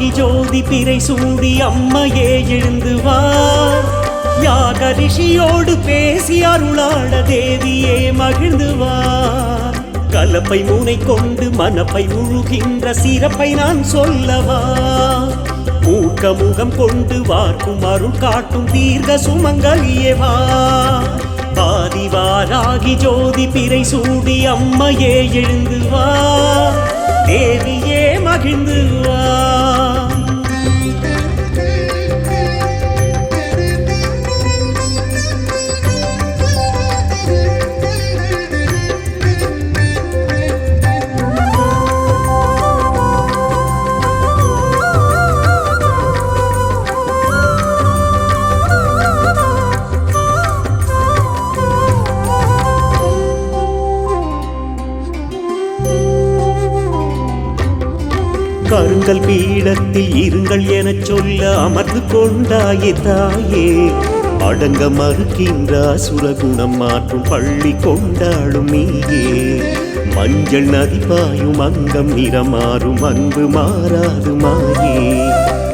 ஆகி ஜோதி பிறை சூடி அம்மையே எழுந்து வா. யாக ரிஷியோடு பேசி அருளாட தேவியே மகிழ்ந்து வா. கலப்பை மூனை கொண்டு மனப்பை உழுகின்ற சிறப்பை நான் சொல்லவா. மூக்க முகம் கொண்டு வார்க்கும் அருள் காட்டும் தீர்க்க சுமங்கலியே வா ஆதிவாராகி ஜோதி பிறை சூடி அம்மையே எழுந்து வா. தேவியே மகிழ்ந்து வா. கருங்கல் பீடத்தில் இருங்கள் எனச் சொல்ல அமர்ந்து கொண்டாயே தாயே. அடங்க மறுக்கின்ற சுரகுணம் மாற்றும் பள்ளி கொண்டாடும் நீயே. மஞ்சள் நதி பாயும் அங்கம் நிறமாறும் அன்பு மாறாது மாயே.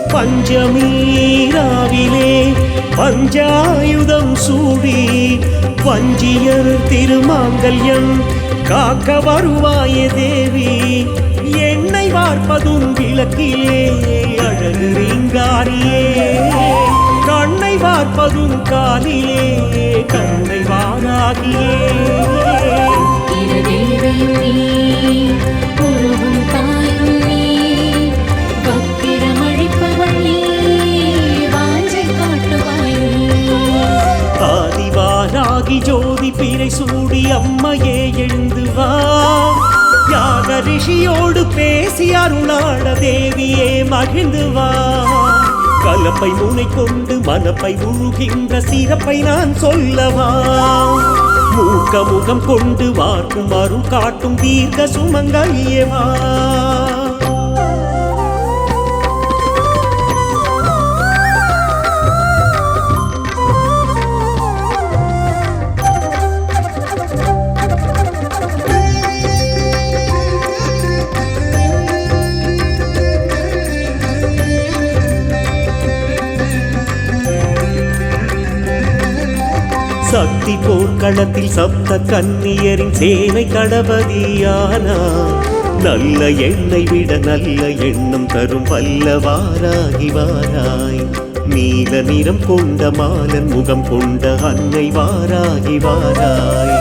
பஞ்சமீராவிலே பஞ்சாயுதம் சூடி வஞ்சியர் திருமாங்கல்யம் காக்க வருவாயே தேவி. விளக்கிலே அழகு ரீங்காரியே. கண்ணை வார்ப்பதும் காலிலே கண்ணை வாராகியே ஜோதி பிறை சூடி அம்மையே எழுந்து வா. யாக ரிஷியோடு பேசி அருளாட தேவியே மகிழ்ந்து வா. கலப்பை முனை கொண்டு மனப்பை உழுகின்ற சிறப்பை நான் சொல்லவா. மூக்க முகம் கொண்டு வார்க்கும் அருள் காட்டும் தீர்க்க சுமங்கலியவா. சக்தி போர்க்களத்தில் சப்த கன்னியரின் சேனை கடபதியானா நல்ல எண்ணெய் விட நல்ல எண்ணம் தரும் வல்லவாராகி வாராய். நீல நிறம் கொண்ட மாலன் முகம் கொண்ட அன்னை வாராகி வாராய்.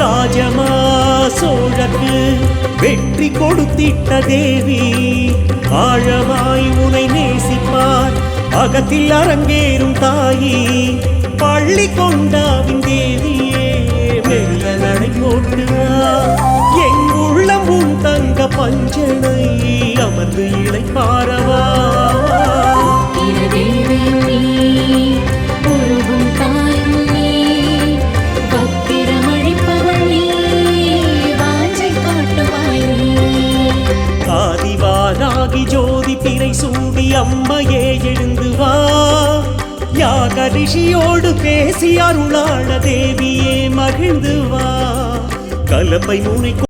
ராஜமா சோழக்கு வெற்றி கொடுத்திட்ட தேவி ஆழமாய் உனை நேசிப்பார். அகத்தில் அரங்கேறும் தாயி பள்ளி கொண்டாவின் தேவியே மெல்ல நடை போட்டு வா. எங்குள்ளம் உன் தங்க பஞ்சனை அமர்ந்து இளை பாரவா. ஆதிவாராகி ஜோதி பிறை சூடி அம்மையே எழுந்து மகரிஷியோடு பேசி அருளாள தேவியே மகிழ்ந்து வா. கலப்பை முனை